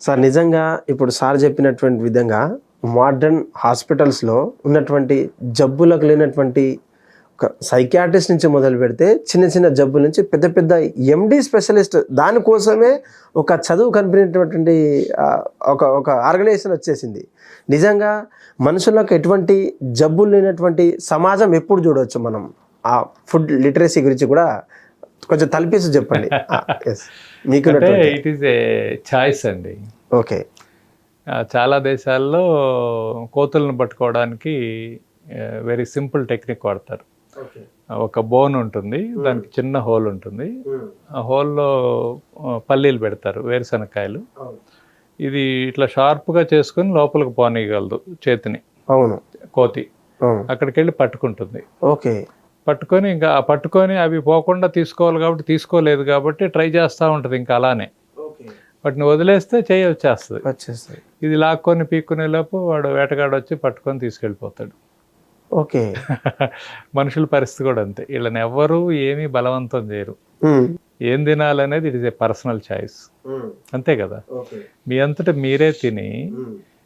Sir నిజంగా ఇప్పుడు sir చెప్పినటువంటి విధంగా మోడర్న్ హాస్పిటల్స్లో ఉన్నటువంటి జబ్బులకు లేనటువంటి ఒక సైకాట్రిస్ట్ నుంచి మొదలు పెడితే చిన్న చిన్న జబ్బుల నుంచి పెద్ద పెద్ద ఎండి స్పెషలిస్ట్ దానికోసమే ఒక చదువు కనిపినటువంటి ఆ, ఒక ఒక ఆర్గనైజేషన్ వచ్చేసింది. నిజంగా మనుషులకు ఎటువంటి జబ్బులు లేనటువంటి సమాజం ఎప్పుడు చూడవచ్చు మనం. ఆ ఫుడ్ లిటరసీ గురించి కూడా కొంచెం తలపేసి చెప్పండి. ఎస్ మీకు అంటే ఇట్ ఈస్ ఏ ఛాయిస్ అండి. ఓకే. చాలా దేశాల్లో కోతులను పట్టుకోవడానికి వెరీ సింపుల్ టెక్నిక్ వాడతారు. ఒక బోన్ ఉంటుంది దానికి చిన్న హోల్ ఉంటుంది. ఆ హోల్లో పల్లీలు పెడతారు వేరుశనక్కాయలు. ఇది ఇట్లా షార్ప్గా చేసుకొని లోపలికి పోనీయగలదు చేతిని. అవును. కోతి. అక్కడికి వెళ్ళి పట్టుకుంటుంది. ఓకే. పట్టుకొని ఇంకా పట్టుకొని అవి పోకుండా తీసుకోవాలి కాబట్టి తీసుకోలేదు కాబట్టి ట్రై చేస్తూ ఉంటుంది ఇంకా అలానే. వాటిని వదిలేస్తే చేయి వచ్చేస్తుంది. వచ్చేస్తాయి ఇది లాక్కొని పీక్కునే లోపు వాడు వేటగాడు వచ్చి పట్టుకొని తీసుకెళ్ళిపోతాడు. ఓకే. మనుషుల పరిస్థితి కూడా అంతే. వీళ్ళని ఎవ్వరూ ఏమీ బలవంతం చేయరు. ఏం తినాలనేది it is a personal choice. అంతే కదా. మీ అంతటా మీరే తిని.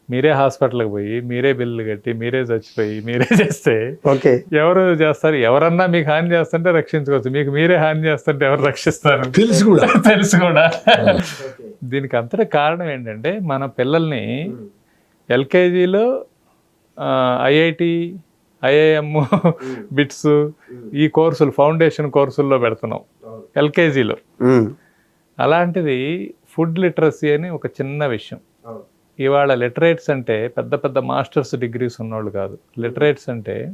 మీరే హాస్పిటల్కి పోయి మీరే బిల్లు కట్టి మీరే చచ్చిపోయి మీరే చేస్తే ఓకే. ఎవరు చేస్తారు? ఎవరన్నా మీకు హాని చేస్తుంటే రక్షించుకోవచ్చు. మీకు మీరే హాని చేస్తుంటే ఎవరు రక్షిస్తారు? తెలుసు కూడా. తెలుసు కూడా. దీనికి అంతటా కారణం ఏంటంటే మన పిల్లల్ని ఎల్కేజీలో ఐఐటి ఐఐఎం బిట్స్ ఈ కోర్సులు ఫౌండేషన్ కోర్సుల్లో పెడుతున్నాం. ఎల్కేజీలో. అలాంటిది ఫుడ్ లిటరసీ అని ఒక చిన్న విషయం. ఇవాళ లిటరేట్స్ అంటే పెద్ద పెద్ద మాస్టర్స్ డిగ్రీస్ ఉన్నోళ్ళు కాదు. లిటరేట్స్ అంటే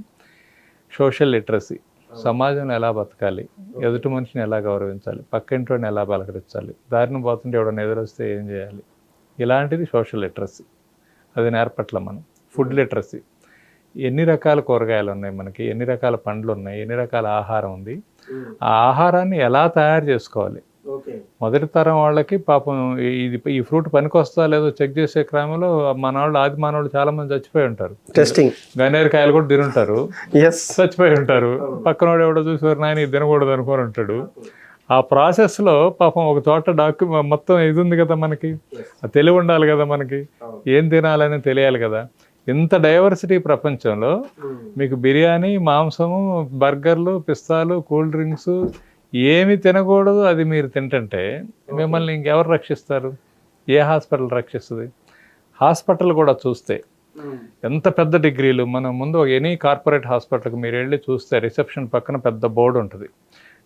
సోషల్ లిటరసీ. సమాజంలో ఎలా బతకాలి? ఎదుటి మనిషిని ఎలా గౌరవించాలి? పక్కింటిని ఎలా పలకరించాలి దారిని పోతుంటే ఎవడన్నా ఎదురొస్తే ఏం చేయాలి? ఇలాంటిది సోషల్ లిటరసీ. అది నేర్పట్ల మనం. Food literacy. ఎన్ని రకాల కూరగాయలు ఉన్నాయి మనకి? ఎన్ని రకాల పండ్లు ఉన్నాయి? ఎన్ని రకాల ఆహారం ఉంది? ఆ ఆహారాన్ని ఎలా తయారు చేసుకోవాలి? మొదటి తరం వాళ్ళకి పాపం ఈ- ఇది ఈ ఫ్రూట్ పనికొస్తా లేదో చెక్ చేసే క్రమంలో మన వాళ్ళు ఆది మానవులు చాలా మంది చచ్చిపోయి ఉంటారు. టెస్టింగ్ గన్నేరకాయలు కూడా తినుంటారు. ఎస్ చచ్చిపోయి ఉంటారు. పక్కనోడు ఎవడో చూసారు నాయన ఇది తినకూడదు అనుకొని ఉంటాడు. ఆ ప్రాసెస్లో పాపం ఒక చోట డాక్యు మొత్తం ఇది ఉంది కదా మనకి. తెలివి ఉండాలి కదా మనకి. ఏం తినాలని తెలియాలి కదా. ఇంత డైవర్సిటీ ప్రపంచంలో. మీకు బిర్యానీ మాంసము బర్గర్లు పిస్తాలు కూల్ డ్రింక్స్ ఏమి తినకూడదు అది మీరు తింటుంటే మిమ్మల్ని ఇంకెవరు రక్షిస్తారు? ఏ హాస్పిటల్ రక్షిస్తుంది? హాస్పిటల్ కూడా చూస్తే ఎంత పెద్ద డిగ్రీలు మనం ముందు ఎనీ కార్పొరేట్ హాస్పిటల్కి మీరు వెళ్ళి చూస్తే రిసెప్షన్ పక్కన పెద్ద బోర్డు ఉంటుంది.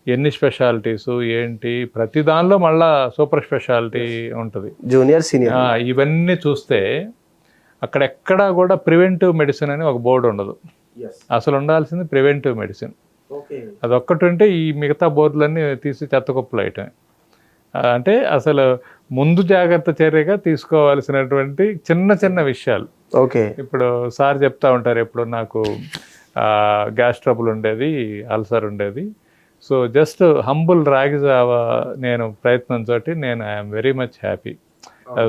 ఎన్ని స్పెషాలిటీస్ ఏంటి? ప్రతి దానిలో మళ్ళా సూపర్ స్పెషాలిటీ ఉంటుంది. Junior senior. ఇవన్నీ చూస్తే అక్కడెక్కడా కూడా ప్రివెంటివ్ మెడిసిన్ అని ఒక బోర్డు ఉండదు. అసలు ఉండాల్సింది ప్రివెంటివ్ మెడిసిన్. ఓకే. అదొక్కటి ఉంటే ఈ మిగతా బోర్డులన్నీ తీసి చెత్తకుప్పలు వేయటం అంటే అసలు ముందు జాగ్రత్త చర్యగా తీసుకోవాల్సినటువంటి చిన్న చిన్న విషయాలు. ఓకే. ఇప్పుడు సార్ చెప్తా ఉంటారు ఎప్పుడు నాకు గ్యాస్ ట్రబుల్ ఉండేది అల్సర్ ఉండేది. సో జస్ట్ హంబుల్ రాగి జావా నేను ప్రయత్నం తోటి నేను ఐఎమ్ వెరీ మచ్ హ్యాపీ.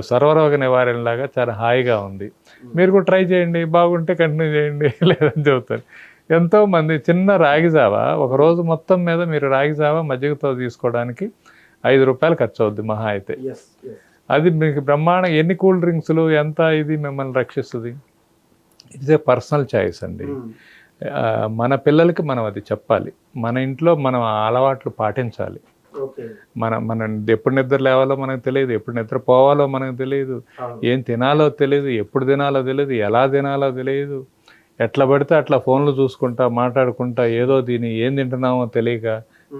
సర్వరోగ నివారణ లాగా చాలా హాయిగా ఉంది. మీరు కూడా ట్రై చేయండి బాగుంటే కంటిన్యూ చేయండి లేదని చెబుతారు. ఎంతో మంది చిన్న రాగి జావా ఒక రోజు మొత్తం మీద మీరు రాగి జావా మజ్జిగతో తీసుకోవడానికి ఐదు రూపాయలు ఖర్చు అవుద్ది మహా అయితే. అది మీకు బ్రహ్మాండం ఎన్ని కూల్ డ్రింక్స్లు ఎంత ఇది మిమ్మల్ని రక్షిస్తుంది? ఇట్స్ ఏ పర్సనల్ చాయిస్ అండి. ఆ, మన పిల్లలకి మనం అది చెప్పాలి. మన ఇంట్లో మనం అలవాట్లు పాటించాలి. మన మన ఎప్పుడు నిద్ర లేవాలో మనకు తెలియదు ఎప్పుడు నిద్ర పోవాలో మనకు తెలియదు ఏం తినాలో తెలియదు ఎప్పుడు తినాలో తెలియదు ఎలా తినాలో తెలియదు. ఎట్లా పడితే అట్లా ఫోన్లు చూసుకుంటా మాట్లాడుకుంటా ఏదో తిని ఏం తింటున్నామో తెలియక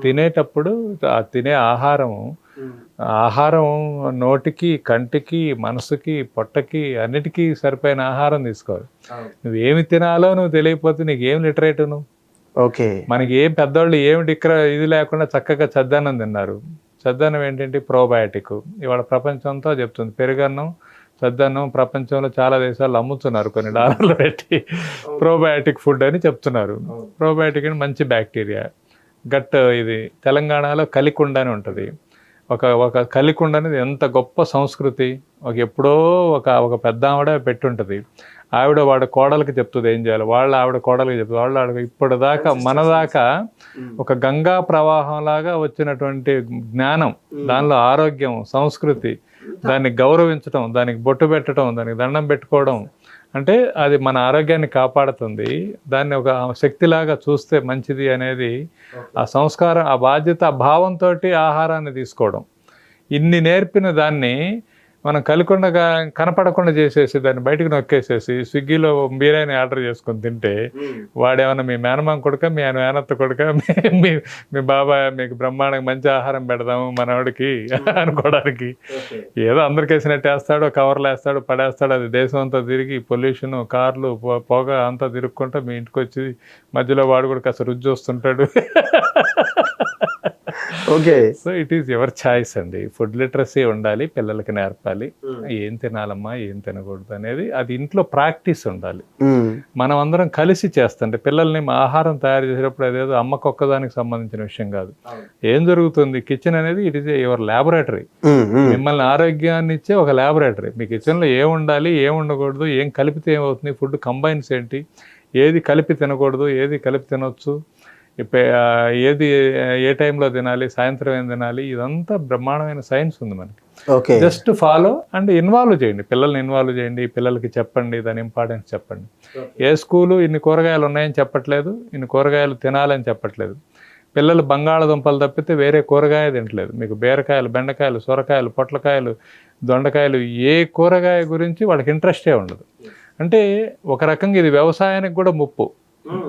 తినేటప్పుడు ఆ తినే ఆహారం ఆహారం నోటికి కంటికి మనసుకి పొట్టకి అన్నిటికీ సరిపోయిన ఆహారం తీసుకోవాలి. నువ్వేమి తినాలో నువ్వు తెలియకపోతే నీకు ఏం లిటరేట్ నువ్వు? ఓకే. మనకి ఏం పెద్దవాళ్ళు ఏమి డిక్ర ఇది లేకుండా చక్కగా చద్దన్నం తిన్నారు. చద్దన్నం ఏంటంటే ప్రోబయాటిక్. ఇవాళ ప్రపంచంతో చెప్తుంది పెరుగన్నం చద్దన్నం ప్రపంచంలో చాలా దేశాలు అమ్ముతున్నారు కొన్ని డాలర్లు పెట్టి. ప్రోబయాటిక్ ఫుడ్ అని చెప్తున్నారు. ప్రోబయాటిక్ అని మంచి బ్యాక్టీరియా గట్ ఇది తెలంగాణలో కలికుండ అని ఉంటుంది. ఒక ఒక కలికుండ అనేది ఎంత గొప్ప సంస్కృతి. ఒక ఎప్పుడో ఒక ఒక పెద్ద ఆవిడ పెట్టుంటది. ఆవిడ వాడి కోడలికి చెప్తుంది ఏం చేయాలి? వాళ్ళ ఆవిడ కోడలికి చెప్తుంది. వాళ్ళ ఆవిడ ఇప్పుడు దాకా మన దాకా ఒక గంగా ప్రవాహం లాగా వచ్చినటువంటి జ్ఞానం దానిలో ఆరోగ్యం సంస్కృతి దాన్ని గౌరవించడం దానికి బొట్టు పెట్టడం దానికి దండం పెట్టుకోవడం అంటే అది మన ఆరోగ్యాన్ని కాపాడుతుంది. దాన్ని ఒక శక్తిలాగా చూస్తే మంచిది అనేది ఆ సంస్కారం ఆ బాధ్యత భావంతో ఆహారాన్ని తీసుకోవడం. ఇన్ని నేర్పిన దాన్ని మనం కలికొండగా కనపడకుండా చేసేసి దాన్ని బయటకు నొక్కేసేసి స్విగ్గీలో బిర్యానీ ఆర్డర్ చేసుకొని తింటే వాడేమన్నా మీ మేనమామ కొడుక మీ ఆయన మేనత్త కొడుక మీ- మీ బాబాయ్ మీకు బ్రహ్మాండంగా మంచి ఆహారం పెడదాము మనవాడికి అనుకోవడానికి. ఏదో అందరికి వేసినట్టు వేస్తాడు కవర్లు వేస్తాడు పడేస్తాడు అది దేశం అంతా తిరిగి పొల్యూషన్ కార్లు పొగ అంతా తిరుక్కుంటా మీ ఇంటికి వచ్చి మధ్యలో వాడు కూడా కాస్త రుచి చూస్తుంటాడు. Okay so it is ever choice అండి. ఫుడ్ లిటరసీ ఉండాలి పిల్లలకి నేర్పాలి. ఏం తినాలమ్మా ఏం తినకూడదు అనేది అది ఇంట్లో ప్రాక్టీస్ ఉండాలి. మ్మ్. మనం అందరం కలిసి చేస్తుంటే పిల్లల్ని ఆహారం తయారు చేసేటప్పుడు అదేదో అమ్మకు ఒక్కదానికి సంబంధించిన విషయం కాదు. ఏం జరుగుతుంది? కిచెన్ అనేది ఇట్ ఈస్ యువర్ ల్యాబొరేటరీ మ్మ్. మ్మ్. మిమ్మల్ని ఆరోగ్యాన్ని ఇచ్చే ఒక ల్యాబొరేటరీ మీ కిచెన్లో ఏం ఉండాలి ఏం ఉండకూడదు ఏం కలిపితే ఏమవుతుంది? ఫుడ్ కంబైన్స్ ఏంటి? ఏది కలిపి తినకూడదు ఏది కలిపి తినొచ్చు? ఏది ఏ టైంలో తినాలి సాయంత్రం ఏం తినాలి ఇదంతా బ్రహ్మాండమైన సైన్స్ ఉంది మనకి. జస్ట్ ఫాలో అండ్ ఇన్వాల్వ్ చేయండి. పిల్లల్ని ఇన్వాల్వ్ చేయండి పిల్లలకి చెప్పండి దాని ఇంపార్టెన్స్ చెప్పండి. ఏ స్కూలు ఇన్ని కూరగాయలు ఉన్నాయని చెప్పట్లేదు ఇన్ని కూరగాయలు తినాలని చెప్పట్లేదు. పిల్లలు బంగాళదుంపలు తప్పితే వేరే కూరగాయ తింటలేదు. మీకు బీరకాయలు బెండకాయలు సొరకాయలు పొట్లకాయలు దొండకాయలు ఏ కూరగాయ గురించి వాళ్ళకి ఇంట్రెస్టే ఉండదు. అంటే ఒక రకంగా ఇది వ్యవసాయానికి కూడా ముప్పు.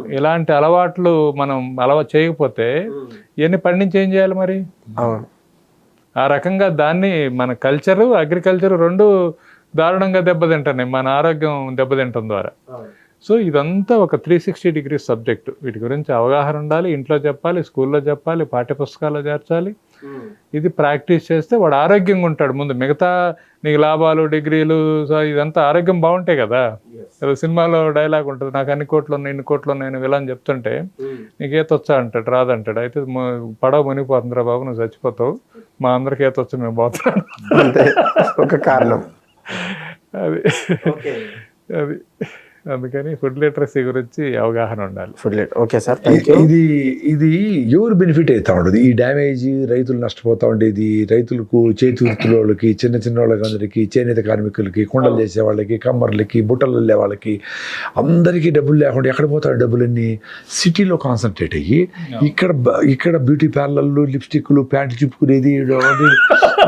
ఇలాంటి అలవాట్లు మనం అలవాటు చేయకపోతే ఇవన్నీ పండించి ఏం చేయాలి మరి? ఆ రకంగా దాన్ని మన కల్చరు అగ్రికల్చర్ రెండు దారుణంగా దెబ్బతింటున్నాయి. మన ఆరోగ్యం దెబ్బతింటం ద్వారా. సో ఇదంతా ఒక త్రీ సిక్స్టీ డిగ్రీస్ సబ్జెక్ట్. వీటి గురించి అవగాహన ఉండాలి. ఇంట్లో చెప్పాలి స్కూల్లో చెప్పాలి పాఠ్యపుస్తకాల్లో చేర్చాలి. ఇది ప్రాక్టీస్ చేస్తే వాడు ఆరోగ్యంగా ఉంటాడు. ముందు మిగతా నీకు లాభాలు డిగ్రీలు సో ఇదంతా ఆరోగ్యం బాగుంటాయి కదా? ఏదో సినిమాలో డైలాగ్ ఉంటుంది నాకు అన్ని కోట్లు ఉన్నాయి ఇన్ని కోట్లు ఉన్నాయి నువ్వు ఇలా అని చెప్తుంటే నీకు ఈత వచ్చా అంటాడు రాదంటాడు. అయితే పడవ మునిగిపోతుందిరా బాబు నువ్వు చచ్చిపోతావు. మా అందరికి ఈత వచ్చి మేము అంతే. ఒక కారణం. అది. అది. అందుకని ఫుడ్ లిటరసీ గురించి అవగాహన ఉండాలి. ఫుడ్ లేట్ ఓకే సార్ ఇది ఇది ఎవరు బెనిఫిట్ అవుతా ఉండదు ఈ డ్యామేజ్ రైతులు నష్టపోతా ఉండేది రైతులకు చేతి వృత్తుల వాళ్ళకి చిన్న చిన్న వాళ్ళకి అందరికి చేనేత కార్మికులకి కుండలు చేసే వాళ్ళకి కమ్మర్లకి బుట్టలు వెళ్ళే వాళ్ళకి అందరికీ డబ్బులు లేకుండా ఎక్కడ పోతారు డబ్బులన్నీ? సిటీలో కాన్సన్ట్రేట్ అయ్యి ఇక్కడ బ- ఇక్కడ బ్యూటీ పార్లర్లు లిప్స్టిక్లు అది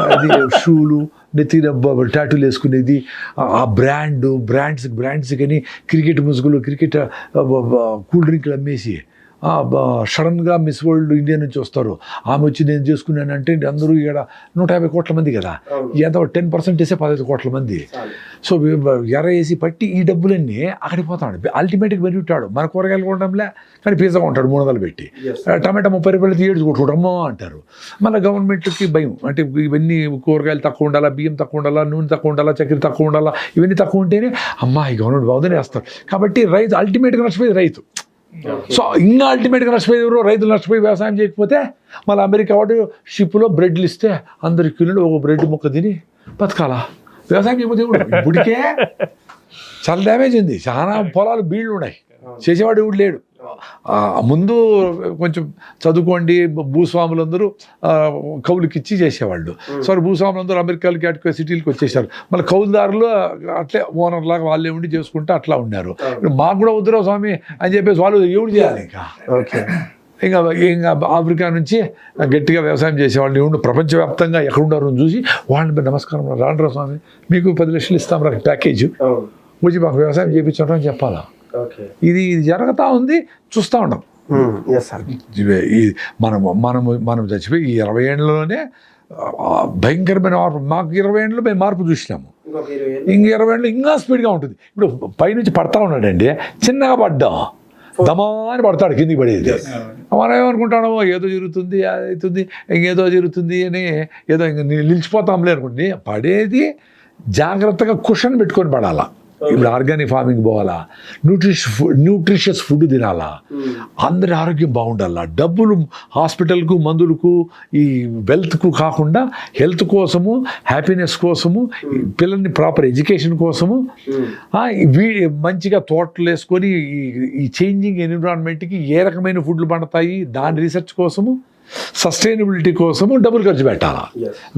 అది షూలు నెత్తిన టాటూలు వేసుకునేది. ఆ- ఆ బ్రాండ్ బ్రాండ్స్ బ్రాండ్స్ కానీ క్రికెట్ ముసుగులు క్రికెట్ కూల్ డ్రింక్లు అమ్మేసి సడన్గా మిస్ వరల్డ్ ఇండియా నుంచి వస్తారు. ఆమె వచ్చి నేను చేసుకున్నానంటే అందరూ ఇక్కడ నూట యాభై కోట్ల మంది కదా. ఎంత టెన్ పర్సెంట్ వేసే పదహైదు కోట్ల మంది. సో ఎర వేసి పట్టి ఈ డబ్బులన్నీ అక్కడికి పోతాడు. అల్టిమేట్గా బెనిఫిట్ మన కూరగాయలు కొనడంలే కానీ పిజ్జా ఉంటాడు మూడు వందలు పెట్టి. టమాటా ముప్పై రూపాయలు ఏడు కొట్టుకోవడమో అంటారు. మళ్ళీ గవర్నమెంట్కి భయం. అంటే ఇవన్నీ కూరగాయలు తక్కువ ఉండాలా బియ్యం తక్కువ ఉండాలా నూనె తక్కువ ఉండాలా చక్కెర తక్కువ ఉండాలా ఇవన్నీ తక్కువ ఉంటేనే అమ్మా ఈ గవర్నమెంట్ బాగుందని వేస్తారు. కాబట్టి రైతు అల్టిమేట్గా నష్టపోయేది రైతు. సో ఇంకా అల్టిమేట్గా నష్టపోయేది ఎవరు? రైతులు నష్టపోయి వ్యవసాయం చేయకపోతే మళ్ళీ అమెరికా వాడు షిప్లో బ్రెడ్లు ఇస్తే అందరి కిలో ఒక బ్రెడ్ ముక్క తిని బతకాలా? వ్యవసాయం చేయకపోతే? ఇప్పటికే చాలా డ్యామేజ్ ఉంది. చాలా పొలాలు బీళ్ళు ఉన్నాయి. చేసేవాడు ఎవడు లేడు. ముందు కొంచెం చదువుకోండి భూస్వాములందరూ కౌలుకిచ్చి చేసేవాళ్ళు. సరే భూస్వాములందరూ అమెరికాలకి అటు సిటీలకి వచ్చేసారు. మళ్ళీ కౌలుదారులు అట్లే ఓనర్ లాగా వాళ్ళే ఉండి చేసుకుంటూ అట్లా ఉన్నారు. మాకు కూడా వద్దురా స్వామి అని చెప్పేసి వాళ్ళు ఎవడు చేయాలి ఇంకా? ఓకే. ఇంకా ఇంకా ఆఫ్రికా నుంచి గట్టిగా వ్యవసాయం చేసేవాళ్ళు ఉండి ప్రపంచవ్యాప్తంగా ఎక్కడ ఉన్నారో చూసి వాళ్ళని నమస్కారం రాండ్రా స్వామి మీకు పది లక్షలు ఇస్తాం రా ప్యాకేజ్. వచ్చి మాకు వ్యవసాయం చేయించడం చెప్పాలా? ఇది ఇది జరుగుతూ ఉంది చూస్తూ ఇవే ఈ మనము మనము మనం చచ్చిపోయి ఈ ఇరవై ఏళ్ళలోనే భయంకరమైన మార్పు మాకు ఇరవై ఏళ్ళలో మేము మార్పు చూసినాము. ఇంక ఇరవై ఏళ్ళు ఇంకా స్పీడ్గా ఉంటుంది. ఇప్పుడు పైనుంచి పడతా ఉన్నాడండి చిన్నగా పడ్డా. దమాని పడతాడు కిందికి పడేది. మనం ఏమనుకుంటామో ఏదో జరుగుతుంది అవుతుంది ఇంకేదో జరుగుతుంది అని ఏదో ఇంక నిలిచిపోతాంలే అనుకుంటుంది పడేది జాగ్రత్తగా కుషన్ పెట్టుకొని పడాలా. ఇప్పుడు ఆర్గానిక్ ఫార్మింగ్ పోవాలా? న్యూట్రిష్ ఫుడ్ న్యూట్రిషియస్ ఫుడ్ తినాలా? అందరి ఆరోగ్యం బాగుండాలా? డబ్బులు హాస్పిటల్కు మందులకు ఈ వెల్త్కు కాకుండా హెల్త్ కోసము హ్యాపీనెస్ కోసము ఈ పిల్లల్ని ప్రాపర్ ఎడ్యుకేషన్ కోసము ఈ వీ మంచిగా తోటలు వేసుకొని ఈ ఈ చేంజింగ్ ఎన్విరాన్మెంట్కి ఏ రకమైన ఫుడ్లు పండుతాయి? దాని రీసెర్చ్ కోసము సస్టైనబిలిటీ కోసము డబ్బులు ఖర్చు పెట్టాలా?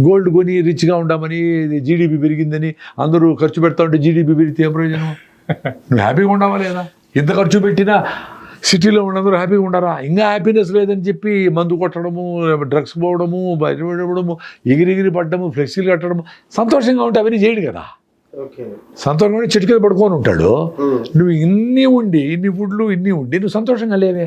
గోల్డ్ కొని రిచ్గా ఉండమని జీడిపి పెరిగిందని అందరూ ఖర్చు పెడతా ఉంటే జీడిపి పెరిగితే ఏం ప్రయోజనం? నువ్వు హ్యాపీగా ఉండవా లేదా? ఎంత ఖర్చు పెట్టినా సిటీలో ఉన్నందరూ హ్యాపీగా ఉండరా? ఇంకా హ్యాపీనెస్ లేదని చెప్పి మందు కొట్టడము డ్రగ్స్ పోవడము బయట పడడము ఎగిరెగిరి పడ్డము ఫ్లెక్సీలు కట్టడము సంతోషంగా ఉంటే అవన్నీ చేయడు కదా. సంతోషంగా చెట్టు కింద పడుకొని ఉంటాడు. నువ్వు ఇన్ని ఉండి ఇన్ని ఫుడ్లు ఇన్ని ఉండి నువ్వు సంతోషంగా లేవే.